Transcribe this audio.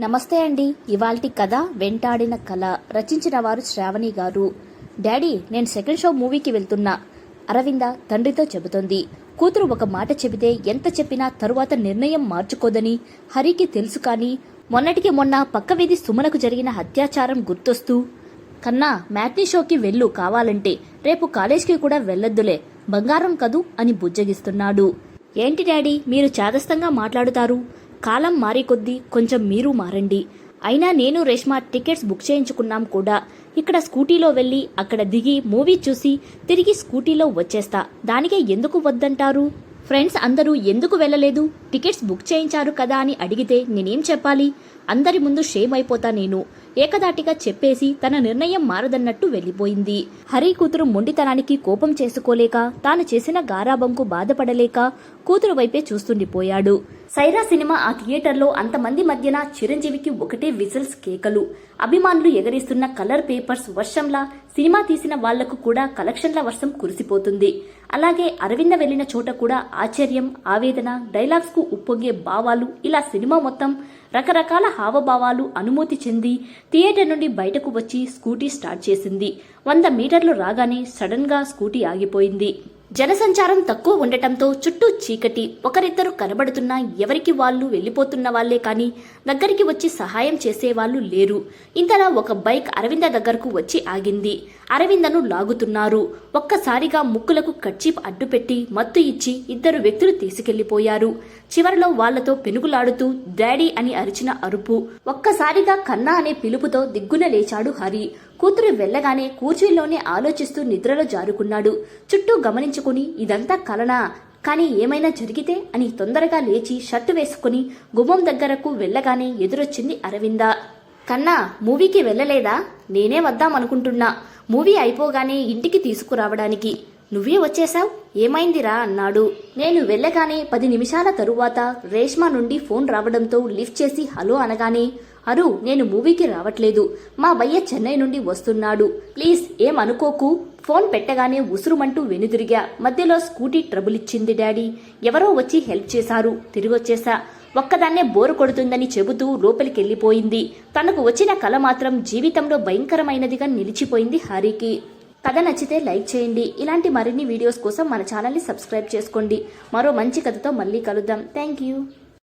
నమస్తే అండి. ఇవాల్టి కథ వెంటాడిన కళ. రచించిన వారు శ్రావణి గారు. డాడీ నేను సెకండ్ షో మూవీకి వెళ్తున్నా. అరవింద తండ్రితో చెబుతోంది. కూతురు ఒక మాట చెబితే ఎంత చెప్పినా తరువాత నిర్ణయం మార్చుకోదని హరికి తెలుసు కానీ మొన్నటికి మొన్న పక్క వీధి సుమనకు జరిగిన అత్యాచారం గుర్తొస్తూ కన్నా మ్యాట్నీ షోకి వెళ్ళు కావాలంటే. రేపు కాలేజ్కి కూడా వెళ్ళొద్దులే. బంగారం కదూ? అని బుజ్జగిస్తున్నాడు. ఏంటి డాడీ మీరు చాదస్తంగా మాట్లాడుతారు? కాలం మారి కొద్దీ కొంచెం మీరు మారండి. అయినా నేను రేష్మా టికెట్స్ బుక్ చేయించుకున్నాం కూడా. ఇక్కడ స్కూటీలో వెళ్ళి అక్కడ దిగి మూవీ చూసి తిరిగి స్కూటీలో వచ్చేస్తా. దానికే ఎందుకు వద్దంటారు? ఫ్రెండ్స్ అందరూ ఎందుకు వెళ్ళలేదు? టికెట్స్ బుక్ చేయించారు కదా అని అడిగితే నేనేం చెప్పాలి? అందరి ముందు షేమ్ అయిపోతా నేను. ఏకదాటిగా చెప్పేసి తన నిర్ణయం మారదన్నట్టు వెళ్ళిపోయింది. హరి కూతురు మొండితనానికి కోపం చేసుకోలేక తాను చేసిన గారాబంకు బాధపడలేక కూతురు వైపే చూస్తుండిపోయాడు. సైరా సినిమా ఆ థియేటర్లో అంతమంది మధ్యన చిరంజీవికి ఒకటే విజిల్స్ కేకలు. అభిమానులు ఎగరేస్తున్న కలర్ పేపర్స్ వర్షంలా సినిమా తీసిన వాళ్ళకు కూడా కలెక్షన్ల వర్షం కురిసిపోతుంది. అలాగే అరవింద వెళ్ళిన చోట కూడా ఆశ్చర్యం ఆవేదన డైలాగ్స్కు ఉప్పొంగే భావాలు ఇలా సినిమా మొత్తం రకరకాల హావభావాలు అనుమతి చెంది థియేటర్ నుండి బయటకు వచ్చి స్కూటీ స్టార్ట్ చేసింది. వంద మీటర్లు రాగానే సడన్గా స్కూటీ ఆగిపోయింది. జనసంచారం తక్కువ ఉండటంతో చుట్టూ చీకటి ఒకరిద్దరు కనబడుతున్నా ఎవరికి వాళ్ళు వెళ్ళిపోతున్న వాళ్ళే కానీ దగ్గరికి వచ్చి సహాయం చేసేవాళ్ళు లేరు. ఇంతలా ఒక బైక్ అరవింద దగ్గరకు వచ్చి ఆగింది. అరవిందను లాగుతున్నారు. ఒక్కసారిగా ముక్కులకు కర్చీప్ అడ్డుపెట్టి మత్తు ఇచ్చి ఇద్దరు వ్యక్తులు తీసుకెళ్ళిపోయారు. చివరిలో వాళ్ళతో పెనుగులాడుతూ డాడీ అని అరిచిన అరుపు. ఒక్కసారిగా కన్నా అనే పిలుపుతో దిగ్గున లేచాడు హరి. కూతురు వెళ్ళగానే కూర్చీలోనే ఆలోచిస్తూ నిద్రలో జారుకున్నాడు. చుట్టూ గమనించుకుని ఇదంతా కలనా? కానీ ఏమైనా జరిగితే? అని తొందరగా లేచి షర్టు వేసుకుని గుమ్మం దగ్గరకు వెళ్ళగానే ఎదురొచ్చింది అరవింద. కన్నా మూవీకి వెళ్ళలేదా? నేనే వద్దామనుకుంటున్నా మూవీ అయిపోగానే ఇంటికి తీసుకురావడానికి. నువ్వే వచ్చేశావు? ఏమైందిరా? అన్నాడు. నేను వెళ్ళగానే పది నిమిషాల తరువాత రేష్మా నుండి ఫోన్ రావడంతో లిఫ్ట్ చేసి హలో అనగానే అరు నేను మూవీకి రావట్లేదు. మా భయ్య చెన్నై నుండి వస్తున్నాడు. ప్లీజ్ ఏమనుకోకు? ఫోన్ పెట్టగానే ఉసురుమంటూ వెనుదిరిగా మధ్యలో స్కూటీ ట్రబుల్ ఇచ్చింది డాడీ. ఎవరో వచ్చి హెల్ప్ చేశారు. తిరిగొచ్చేసా. ఒక్కదాన్నే బోరు కొడుతుందని చెబుతూ లోపలికెళ్ళిపోయింది తనకు వచ్చిన కళ మాత్రం జీవితంలో భయంకరమైనదిగా నిలిచిపోయింది హరికి. కథ నచ్చితే లైక్ చేయండి. ఇలాంటి మరిన్ని వీడియోస్ కోసం మన ఛానల్ని సబ్స్క్రైబ్ చేసుకోండి. మరో మంచి కథతో మళ్ళీ కలుద్దాం. Thank you